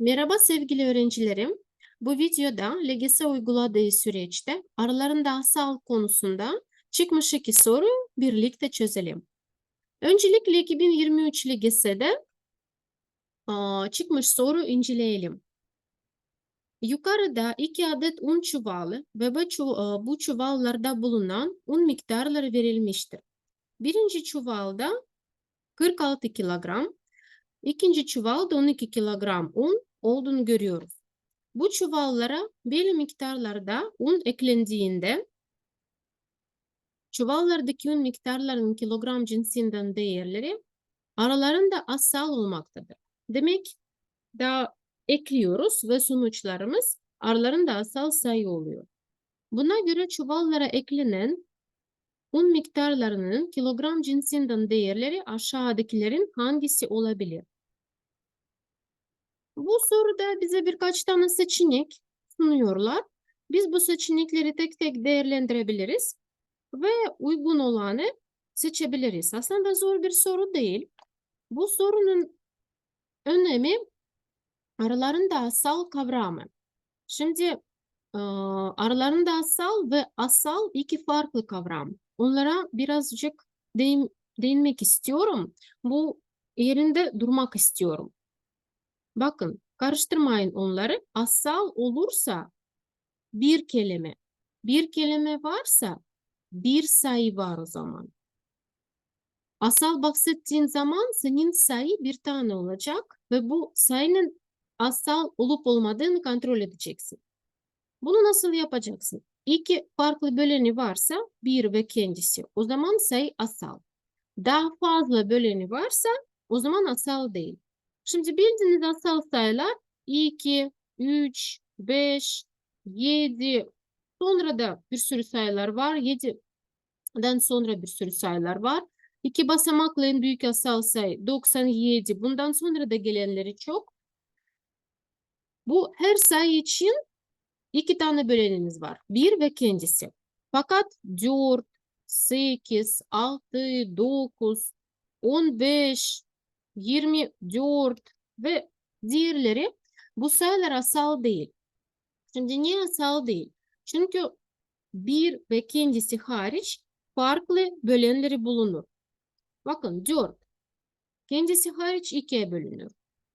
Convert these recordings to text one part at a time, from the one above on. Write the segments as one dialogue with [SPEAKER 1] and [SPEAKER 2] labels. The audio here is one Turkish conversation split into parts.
[SPEAKER 1] Merhaba sevgili öğrencilerim. Bu videoda LGS uyguladığı süreçte aralarında asal konusunda çıkmış iki soru birlikte çözelim. Öncelikle 2023 LGS'de çıkmış soru inceleyelim. Yukarıda iki adet un çuvalı ve bu çuvallarda bulunan un miktarları verilmiştir. Birinci çuvalda 46 kilogram, ikinci çuvalda 12 kilogram un olduğunu görüyoruz. Bu çuvallara belli miktarlarda un eklendiğinde çuvallardaki un miktarlarının kilogram cinsinden değerleri aralarında asal olmaktadır. Demek daha ekliyoruz ve sonuçlarımız aralarında asal sayı oluyor. Buna göre çuvallara eklenen un miktarlarının kilogram cinsinden değerleri aşağıdakilerin hangisi olabilir? Bu soruda bize birkaç tane seçenek sunuyorlar. Biz bu seçenekleri tek tek değerlendirebiliriz ve uygun olanı seçebiliriz. Aslında zor bir soru değil. Bu sorunun önemi aralarında asal kavramı. Şimdi e, aralarında asal ve asal iki farklı kavram. Onlara birazcık değin, değinmek istiyorum. Bu yerinde durmak istiyorum. Bakın karıştırmayın onları. Asal olursa bir kelime. Bir kelime varsa bir sayı var o zaman. Asal bahsettiğin zaman senin sayı bir tane olacak ve bu sayının asal olup olmadığını kontrol edeceksin. Bunu nasıl yapacaksın? İki farklı böleni varsa bir ve kendisi. O zaman sayı asal. Daha fazla böleni varsa o zaman asal değil. Şimdi bildiğiniz asal sayılar 2, 3, 5, 7. Sonra da bir sürü sayılar var. 7'den sonra bir sürü sayılar var. İki basamaklı en büyük asal sayı 97. Bundan sonra da gelenleri çok. Bu her sayı için iki tane bölenimiz var. Bir ve kendisi. Fakat 4, 8, 6, 9, 15, 24 ve diğerleri bu sayılar asal değil. Şimdi niye asal değil? Çünkü bir ve kendisi hariç farklı bölenleri bulunur. Bakın 4 kendisi hariç 2'ye bölünür.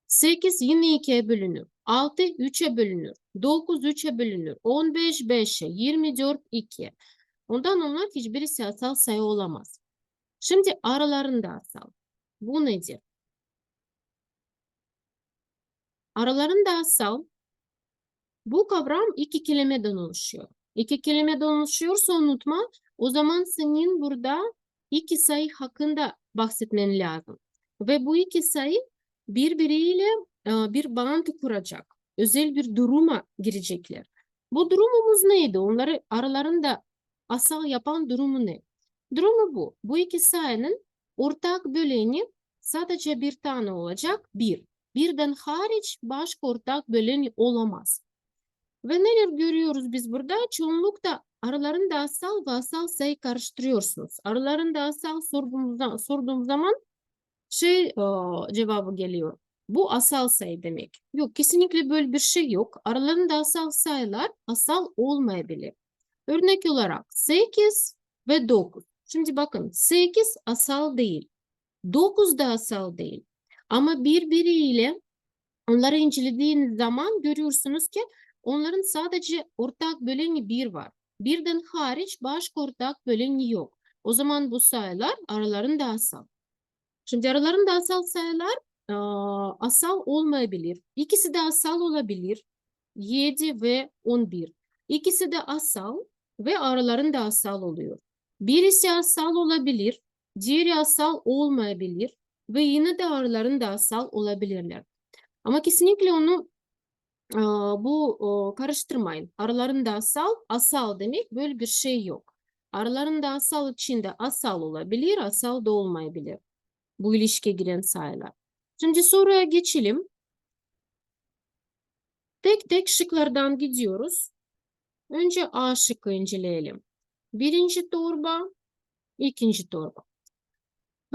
[SPEAKER 1] 8 yine 2'ye bölünür. 6 3'e bölünür. 9 3'e bölünür. 15 5'e. 24 2'ye. Ondan onlar hiçbirisi asal sayı olamaz. Şimdi aralarında asal. Bu nedir? Aralarında asal bu kavram iki kelimeden oluşuyor. İki kelimeden oluşuyorsa unutma. O zaman senin burada iki sayı hakkında bahsetmen lazım. Ve bu iki sayı birbiriyle e, bir bağıntı kuracak. Özel bir duruma girecekler. Bu durumumuz neydi? Onları aralarında asal yapan durumu ne? Durumu bu. Bu iki sayının ortak böleni sadece bir tane olacak. Bir. Birden hariç başka ortak böleni olamaz. Ve neler görüyoruz biz burada? Çoğunlukta aralarında asal ve asal sayı karıştırıyorsunuz. Aralarında asal sorduğum zaman şey o, cevabı geliyor. Bu asal sayı demek. Yok kesinlikle böyle bir şey yok. Aralarında asal sayılar asal olmayabilir. Örnek olarak 8 ve 9. Şimdi bakın 8 asal değil. 9 da asal değil. Ama birbiriyle onları incelediğiniz zaman görüyorsunuz ki onların sadece ortak böleni bir var. Birden hariç başka ortak böleni yok. O zaman bu sayılar aralarında asal. Şimdi aralarında asal sayılar asal olmayabilir. İkisi de asal olabilir. 7 ve 11. İkisi de asal ve aralarında asal oluyor. Birisi asal olabilir, diğeri asal olmayabilir ve yine de aralarında asal olabilirler. Ama kesinlikle onu bu o, karıştırmayın. Aralarında asal, asal demek böyle bir şey yok. Aralarında asal içinde asal olabilir, asal da olmayabilir. Bu ilişkiye giren sayılar. Şimdi soruya geçelim. Tek tek şıklardan gidiyoruz. Önce A şıkkı inceleyelim. Birinci torba, ikinci torba.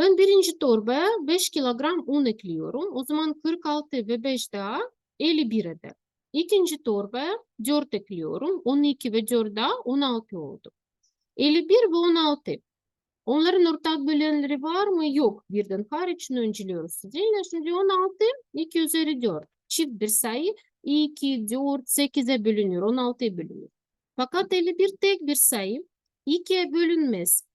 [SPEAKER 1] Ben birinci torbaya 5 kilogram un ekliyorum. O zaman 46 ve 5 daha 51 eder. İkinci torbaya 4 ekliyorum. 12 ve 4 daha 16 oldu. 51 ve 16. Onların ortak bölenleri var mı? Yok. Birden hariç önceliyoruz. Mi? Şimdi 16 2 üzeri 4. Çift bir sayı 2, 4, 8'e bölünüyor. 16'ya bölünüyor. Fakat 51 tek bir sayı 2'ye bölünmez.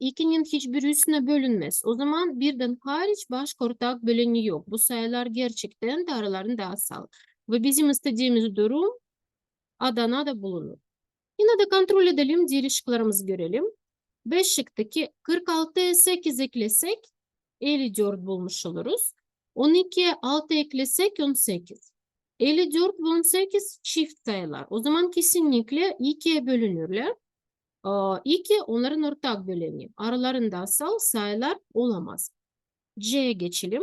[SPEAKER 1] 2'nin hiçbir üstüne bölünmez. O zaman birden hariç başka ortak böleni yok. Bu sayılar gerçekten de aralarında asal. Ve bizim istediğimiz durum Adana'da bulunur. Yine de kontrol edelim. Diğer şıklarımızı görelim. 5 şıktaki 46'ya 8 eklesek 54 bulmuş oluruz. 12'ye 6 eklesek 18. 54 ve 18 çift sayılar. O zaman kesinlikle 2'ye bölünürler. 2 onların ortak böleni. Aralarında asal sayılar olamaz. C'ye geçelim.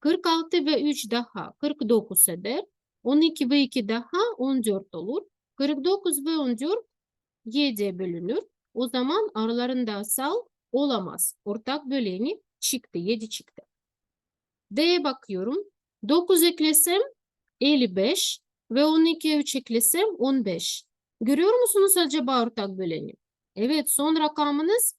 [SPEAKER 1] 46 ve 3 daha 49 eder. 12 ve 2 daha 14 olur. 49 ve 14 7'ye bölünür. O zaman aralarında asal olamaz. Ortak böleni çıktı. 7 çıktı. D'ye bakıyorum. 9 eklesem 55 ve 12'ye 3 eklesem 15. Görüyor musunuz acaba ortak böleni? Evet son rakamınız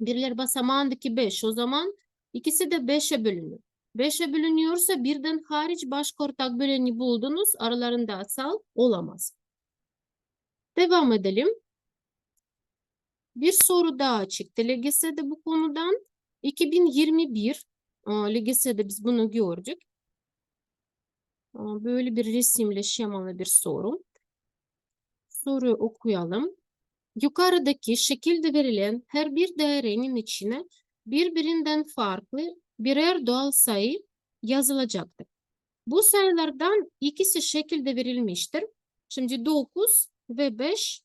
[SPEAKER 1] birler basamağındaki 5. O zaman ikisi de 5'e bölünür. 5'e bölünüyorsa birden hariç başka ortak böleni buldunuz. Aralarında asal olamaz. Devam edelim. Bir soru daha çıktı LGS'de bu konudan. 2021 aa, LGS'de biz bunu gördük. Böyle bir resimle şemalı bir soru. Soruyu okuyalım. Yukarıdaki şekilde verilen her bir dairenin içine birbirinden farklı birer doğal sayı yazılacaktır. Bu sayılardan ikisi şekilde verilmiştir. Şimdi 9 ve 5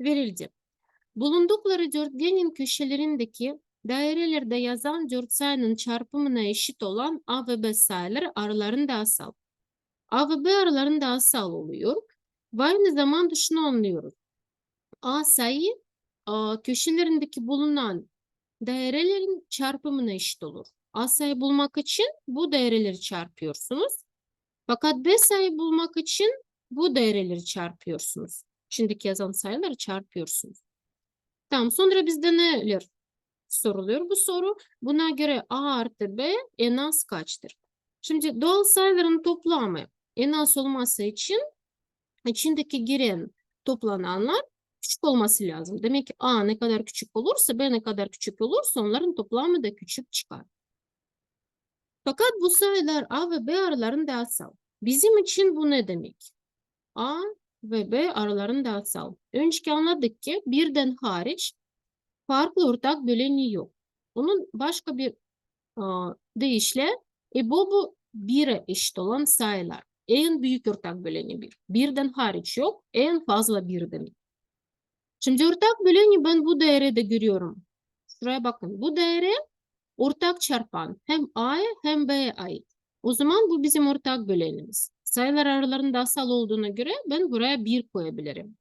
[SPEAKER 1] verildi. Bulundukları dörtgenin köşelerindeki dairelerde yazan dört sayının çarpımına eşit olan A ve B sayıları aralarında asal. A ve B aralarında asal oluyor. Aynı zamanda şunu anlıyoruz. A sayı a, köşelerindeki bulunan dairelerin çarpımına eşit olur. A sayı bulmak için bu daireleri çarpıyorsunuz. Fakat B sayı bulmak için bu daireleri çarpıyorsunuz. Şimdiki yazan sayıları çarpıyorsunuz. Tamam sonra bizde neler soruluyor bu soru? Buna göre A artı B en az kaçtır? Şimdi doğal sayıların toplamı en az olması için içindeki giren toplananlar küçük olması lazım. Demek ki A ne kadar küçük olursa B ne kadar küçük olursa onların toplamı da küçük çıkar. Fakat bu sayılar A ve B aralarında asal. Bizim için bu ne demek? A ve B aralarında asal. Önceki anladık ki birden hariç farklı ortak böleni yok. Bunun başka bir a, deyişle e, bu bu 1'e eşit olan sayılar. En büyük ortak böleni bir. Birden hariç yok. En fazla bir demek. Şimdi ortak böleni ben bu dairede görüyorum. Şuraya bakın. Bu daire ortak çarpan hem A'ya hem B'ye ait. O zaman bu bizim ortak bölenimiz. Sayılar aralarında asal olduğuna göre ben buraya 1 koyabilirim.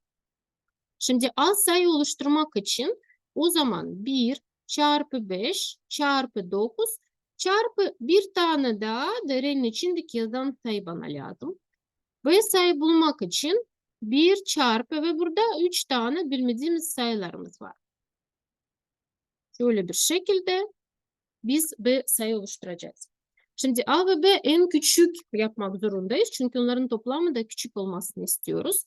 [SPEAKER 1] Şimdi az sayı oluşturmak için o zaman 1 çarpı 5 çarpı 9 çarpı bir tane daha dairenin içindeki yazan sayı bana lazım. B sayı bulmak için 1 çarpı ve burada 3 tane bilmediğimiz sayılarımız var. Şöyle bir şekilde biz B sayı oluşturacağız. Şimdi A ve B en küçük yapmak zorundayız. Çünkü onların toplamı da küçük olmasını istiyoruz.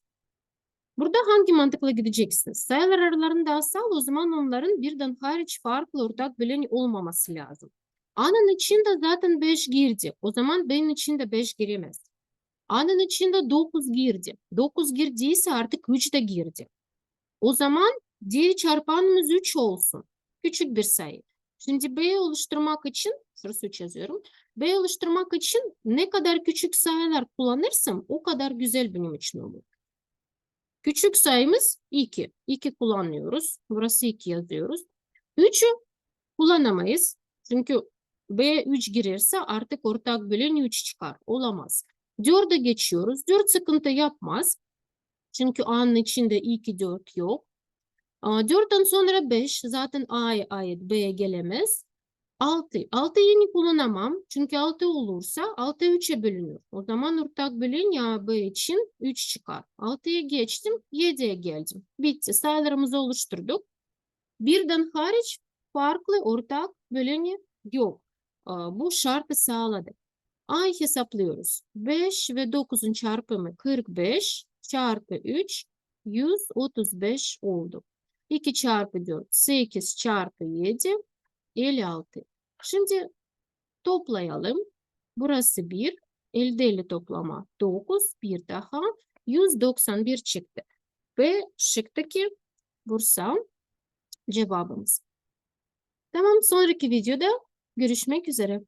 [SPEAKER 1] Burada hangi mantıkla gideceksiniz? Sayılar aralarında asal o zaman onların birden hariç farklı ortak böleni olmaması lazım. A'nın içinde zaten 5 girdi. O zaman B'nin içinde 5 giremez. A'nın içinde 9 girdi. 9 girdiyse artık 3 de girdi. O zaman diğer çarpanımız 3 olsun. Küçük bir sayı. Şimdi B'yi oluşturmak için, şurası 3 yazıyorum. B oluşturmak için ne kadar küçük sayılar kullanırsam o kadar güzel benim için olur. Küçük sayımız 2. 2 kullanıyoruz. Burası 2 yazıyoruz. 3'ü kullanamayız. Çünkü B 3 girerse artık ortak bölen 3 çıkar. Olamaz. 4'e geçiyoruz. 4 sıkıntı yapmaz. Çünkü A'nın içinde 2, 4 yok. 4'ten sonra 5 zaten A'ya ait B'ye gelemez. 6. 6 yeni kullanamam. Çünkü 6 olursa 6 3'e bölünür. O zaman ortak bölen ya B için 3 çıkar. 6'ya geçtim. 7'ye geldim. Bitti. Sayılarımızı oluşturduk. Birden hariç farklı ortak böleni yok. Bu şartı sağladık. Ay hesaplıyoruz. 5 ve 9'un çarpımı 45 çarpı 3 135 oldu. 2 çarpı 4 8 çarpı 7 56. Şimdi toplayalım. Burası 1. Elde ile toplama 9. Bir daha 191 çıktı. Ve şıktaki Bursa cevabımız. Tamam sonraki videoda görüşmek üzere.